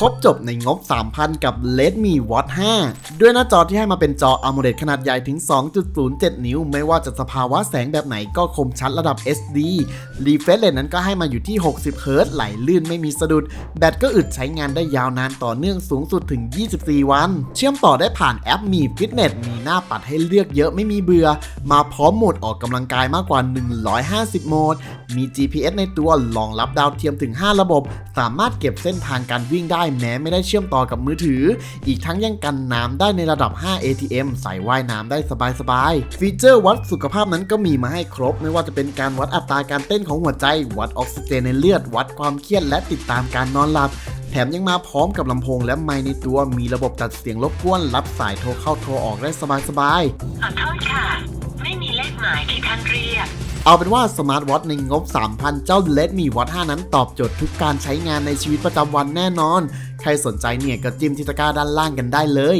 ครบจบในงบ 3,000 กับ Redmi Watch 5 ด้วยหน้าจอที่ให้มาเป็นจอ AMOLED ขนาดใหญ่ถึง 2.07 นิ้ว ไม่ว่าจะสภาวะแสงแบบไหนก็คมชัดระดับ SD Refresh Rate นั้นก็ให้มาอยู่ที่ 60เฮิรตซ์ไหลลื่นไม่มีสะดุด แบตก็อึดใช้งานได้ยาวนานต่อเนื่องสูงสุดถึง 24 วัน เชื่อมต่อได้ผ่านแอปมี Fitness มีหน้าปัดให้เลือกเยอะไม่มีเบื่อ มาพร้อมโหมดออกกำลังกายมากกว่า 150 โหมด มี GPS ในตัวรองรับดาวเทียมถึง 5 ระบบ สามารถเก็บเส้นทางการวิ่งได้แม้ไม่ได้เชื่อมต่อกับมือถือ อีกทั้งยังกันน้ำได้ในระดับ 5 ATM ใส่ว่ายน้ำได้สบายๆ ฟีเจอร์วัดสุขภาพนั้นก็มีมาให้ครบ ไม่ว่าจะเป็นการวัดอัตราการเต้นของหัวใจ วัดออกซิเจนในเลือด วัดความเครียดและติดตามการนอนหลับแถมยังมาพร้อมกับลำโพงและไมค์ในตัวมีระบบตัดเสียงรบกวน รับสายโทรเข้าโทรออกได้สบายๆขอโทษค่ะ เลขหมายที่ท่านเรียก เอาเป็นว่าสมาร์ทวอทในงบ 3,000 เจ้า Redmi Watch 5 นั้นตอบโจทย์ทุกการใช้งานในชีวิตประจำวันแน่นอน ใครสนใจเนี่ยก็จิ้มที่ตะกร้าด้านล่างกันได้เลย